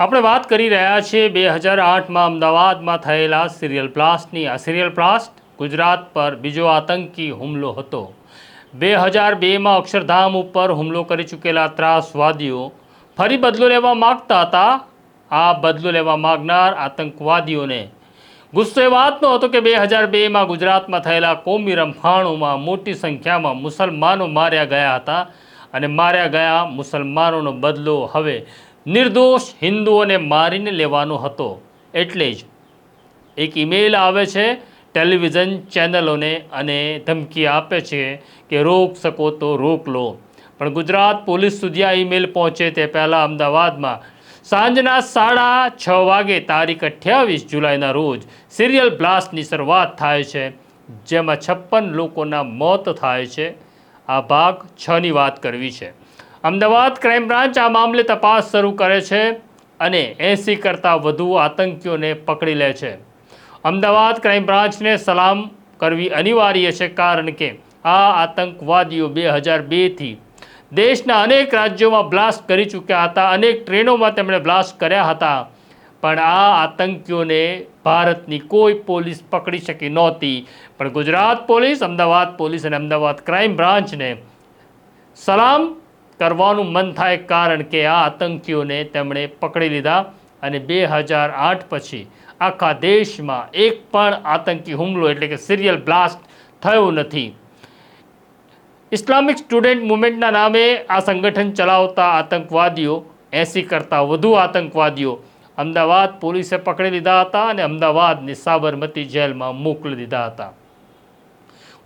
આપણે વાત કરી રહ્યા છીએ બે હજાર આઠમાં અમદાવાદમાં થયેલા સિરિયલ બ્લાસ્ટની. આ સિરિયલ બ્લાસ્ટ ગુજરાત પર બીજો આતંકી હુમલો હતો. બે હજાર બેમાં અક્ષરધામ ઉપર હુમલો કરી ચૂકેલા ત્રાસવાદીઓ ફરી બદલો લેવા માગતા હતા. આ બદલો લેવા માગનાર આતંકવાદીઓને ગુસ્સો એ વાતનો હતો કે બે હજાર બેમાં ગુજરાતમાં થયેલા કોમી રમખાણોમાં મોટી સંખ્યામાં મુસલમાનો માર્યા ગયા હતા. અને માર્યા ગયા મુસલમાનોનો બદલો હવે નિર્દોષ હિન્દુઓને મારીને લેવાનો હતો. એટલે જ એક ઈમેલ આવે છે ટેલિવિઝન ચેનલોને અને ધમકી આપે છે કે રોક શકો તો રોક લો. પણ ગુજરાત પોલીસ સુધી આ ઈમેલ પહોંચે તે પહેલાં અમદાવાદમાં સાંજના સાડા છ વાગે તારીખ અઠ્યાવીસ જુલાઈના રોજ સિરિયલ બ્લાસ્ટની શરૂઆત થાય છે, જેમાં છપ્પન લોકોના મોત થાય છે. આ ભાગ છની વાત કરવી છે. અમદાવાદ ક્રાઇમ બ્રાન્ચ આ મામલે તપાસ શરૂ કરે છે અને એંસી કરતાં વધુ આતંકીઓને પકડી લે છે. અમદાવાદ ક્રાઇમ બ્રાન્ચને સલામ કરવી અનિવાર્ય છે કારણ કે આ આતંકવાદીઓ બે હજાર બેથી દેશના અનેક રાજ્યોમાં બ્લાસ્ટ કરી ચૂક્યા હતા, અનેક ટ્રેનોમાં તેમણે બ્લાસ્ટ કર્યા હતા. પણ આ આતંકીઓને ભારતની કોઈ પોલીસ પકડી શકી નહોતી. પણ ગુજરાત પોલીસ, અમદાવાદ પોલીસ અને અમદાવાદ ક્રાઇમ બ્રાન્ચને સલામ કરવાનું મન થાય કારણ કે આ આતંકીઓને તેમણે પકડી લીધા અને બે હજાર આઠ પછી આખા દેશમાં એક પણ આતંકી હુમલો એટલે કે સિરિયલ બ્લાસ્ટ થયો નથી. ઇસ્લામિક સ્ટુડન્ટ મુવમેન્ટના નામે આ સંગઠન ચલાવતા આતંકવાદીઓ, એંસી કરતાં વધુ આતંકવાદીઓ અમદાવાદ પોલીસે પકડી લીધા હતા અને અમદાવાદની સાબરમતી જેલમાં મોકલી દીધા હતા.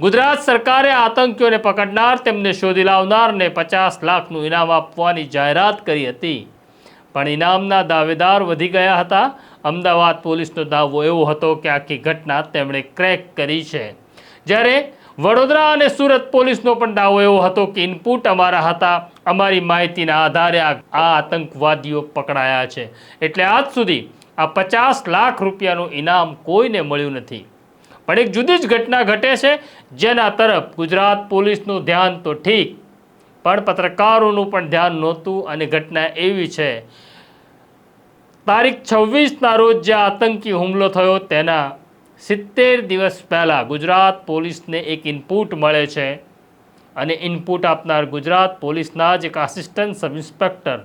ગુજરાત સરકારે આતંકીઓને પકડનાર, તેમને શોધી લાવનારને પચાસ લાખનું ઇનામ આપવાની જાહેરાત કરી હતી. પણ ઇનામના દાવેદાર વધી ગયા હતા. અમદાવાદ પોલીસનો દાવો એવો હતો કે આખી ઘટના તેમણે ક્રેક કરી છે. જ્યારે વડોદરા અને સુરત પોલીસનો પણ દાવો એવો હતો કે ઇનપુટ અમારા હતા. અમારી માહિતીના આધારે આ આતંકવાદીઓ પકડાયા છે. એટલે આજ સુધી આ પચાસ લાખ રૂપિયાનું ઇનામ કોઈને મળ્યું નથી. પણ એક જુદી જ ઘટના ઘટે છે, જેના તરફ ગુજરાત પોલીસનું ધ્યાન તો ઠીક, પણ પત્રકારોનું પણ ધ્યાન નહોતું અને ઘટના એવી છે. તારીખ છવ્વીસના રોજ જે આતંકી હુમલો થયો તેના સિત્તેર દિવસ પહેલાં ગુજરાત પોલીસને એક ઇનપુટ મળે છે અને ઇનપુટ આપનાર ગુજરાત પોલીસના જ એક આસિસ્ટન્ટ સબ ઇન્સ્પેક્ટર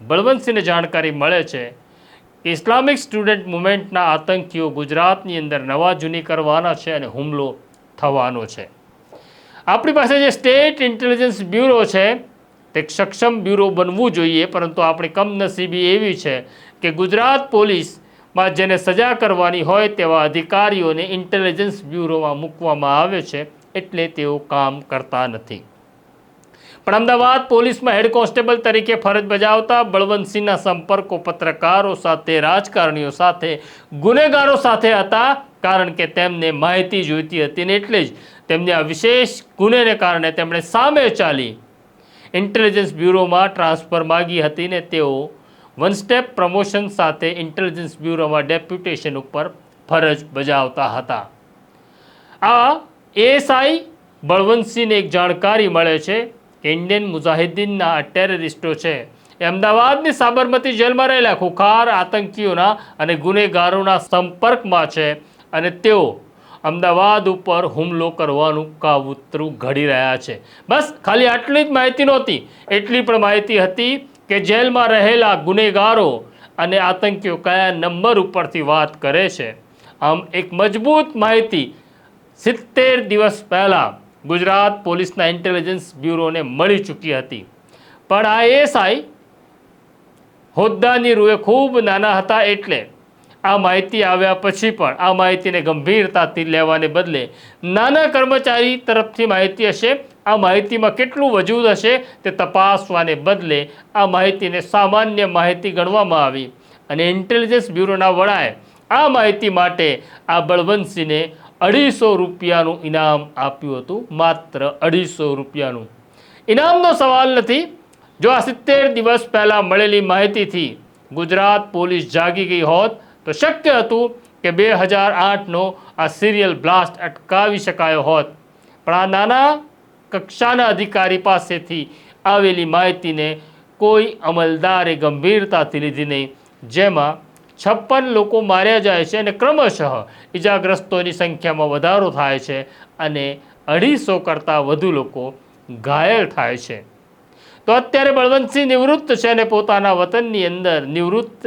બળવંતસિંહને જાણકારી મળે છે ઇસ્લામિક સ્ટુડન્ટ મુવમેન્ટના આતંકીઓ ગુજરાતની અંદર નવા જૂની કરવાના છે અને હુમલો થવાનો છે. આપણી પાસે જે સ્ટેટ ઇન્ટેલિજન્સ બ્યુરો છે, તે સક્ષમ બ્યુરો બનવું જોઈએ, પરંતુ આપણી કમનસીબી એવી છે કે ગુજરાત પોલીસમાં જેને સજા કરવાની હોય તેવા અધિકારીઓને ઇન્ટેલિજન્સ બ્યુરોમાં મૂકવામાં આવે છે, એટલે તેઓ કામ કરતા નથી. પણ અમદાવાદ પોલીસમાં હેડ કોન્સ્ટેબલ તરીકે ફરજ બજાવતા બળવંતસિંહના સંપર્કો પત્રકારો સાથે રાજકારણીઓ સાથે ગુનેગારો સાથે હતા, કારણ કે તેમને માહિતી જોઈતી હતી ને એટલે જ તેમને આ વિશેષ ગુનેને કારણે તેમણે સામે ચાલી. ઇન્ટેલિજન્સ બ્યુરોમાં ટ્રાન્સફર માગી હતી ને તેઓ વન સ્ટેપ પ્રમોશન સાથે ઇન્ટેલિજન્સ બ્યુરોમાં ડેપ્યુટેશન ઉપર ફરજ બજાવતા હતા. આ એએસઆઈ બળવંતસિંહને એક જાણકારી મળે છે. ઇન્ડિયન મુજાહિદ્દીનના ટેરરિસ્ટો છે. એ અમદાવાદની સાબરમતી જેલમાં રહેલા ખુખાર આતંકીઓના અને ગુનેગારોના સંપર્કમાં છે અને તેઓ અમદાવાદ ઉપર હુમલો કરવાનું કાવતરું ઘડી રહ્યા છે. બસ, ખાલી આટલી જ માહિતી નહોતી. એટલી પણ માહિતી હતી કે જેલમાં રહેલા ગુનેગારો અને આતંકીઓ કયા નંબર ઉપરથી વાત કરે છે. આમ, એક મજબૂત માહિતી સિત્તેર દિવસ પહેલાં ગુજરાત પોલીસના ઇન્ટેલિજન્સ બ્યુરોને મળી ચૂકી હતી. પણ આ એસઆઈ હોદ્દાની રૂએ ખૂબ નાના હતા એટલે આ માહિતી આવ્યા પછી પણ આ માહિતીને ગંભીરતાથી લેવાને બદલે નાના કર્મચારી તરફથી માહિતી હશે, આ માહિતીમાં કેટલું વજૂદ હશે તે તપાસવાને બદલે આ માહિતીને સામાન્ય માહિતી ગણવામાં આવી. અને ઇન્ટેલિજન્સ બ્યુરોના વડાએ આ માહિતી માટે આ બળવંતસિંહને અઢીસો રૂપિયાનું ઇનામ આપ્યું હતું, માત્ર અઢીસો રૂપિયાનું. ઇનામનો સવાલ નથી. જો આ સિત્તેર દિવસ પહેલાં મળેલી માહિતીથી ગુજરાત પોલીસ જાગી ગઈ હોત, તો શક્ય હતું કે બે હજાર આઠનો આ સિરિયલ બ્લાસ્ટ અટકાવી શકાયો હોત. પણ આ નાના કક્ષાના અધિકારી પાસેથી આવેલી માહિતીને કોઈ અમલદારે ગંભીરતાથી લીધી નહીં. જેમાં છપ્પન લોકો માર્યા જાય છે અને ક્રમશઃ ઈજાગ્રસ્તોની સંખ્યામાં વધારો થાય છે અને અઢીસો કરતાં વધુ લોકો ઘાયલ થાય છે. તો અત્યારે બળવંતસિંહ નિવૃત્ત છે અને પોતાના વતનની અંદર નિવૃત્ત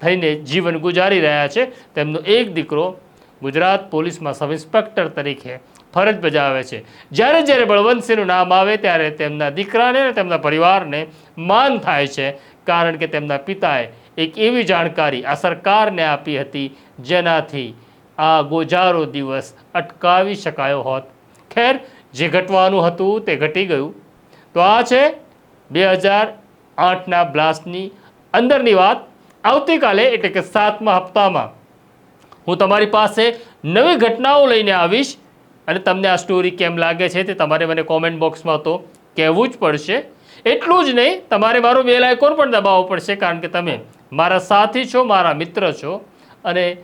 થઈને જીવન ગુજારી રહ્યા છે. તેમનો એક દીકરો ગુજરાત પોલીસમાં સબ ઇન્સ્પેક્ટર તરીકે ફરજ બજાવે છે. જ્યારે જ્યારે બળવંતસિંહનું નામ આવે ત્યારે તેમના દીકરાને અને તેમના પરિવારને માન થાય છે. કારણ કે તેમના પિતાએ એક એવી જાણકારી આ સરકારને આપી હતી, જેનાથી આ ગોજારો દિવસ અટકાવી શકાયો હોત. ખેર, જે ઘટવાનું હતું તે ઘટી ગયું. તો આ છે બે હજાર આઠના બ્લાસ્ટની અંદરની વાત. આવતીકાલે એટલે કે સાતમા હપ્તામાં હું તમારી પાસે નવી ઘટનાઓ લઈને આવીશ અને તમને આ સ્ટોરી કેમ લાગે છે તે તમારે મને કોમેન્ટ બોક્સમાં તો કહેવું જ પડશે. એટલું જ નહીં, તમારે મારો બેલ આઇકોન પણ દબાવવો પડશે, કારણ કે તમે મારા સાથી છો, મારા મિત્ર છો અને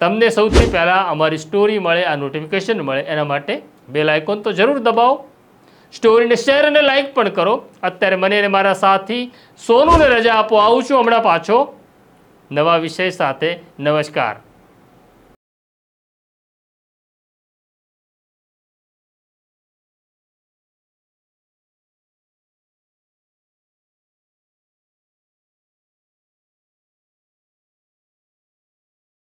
તમને સૌથી પહેલાં અમારી સ્ટોરી મળે, આ નોટિફિકેશન મળે, એના માટે બેલ આઇકોન તો જરૂર દબાવો. સ્ટોરીને શેર અને લાઇક પણ કરો. અત્યારે મને અને મારા સાથી સોનુને રજા આપો આવું છું હમણાં પાછો. નવા વિષય સાથે નમસ્કાર.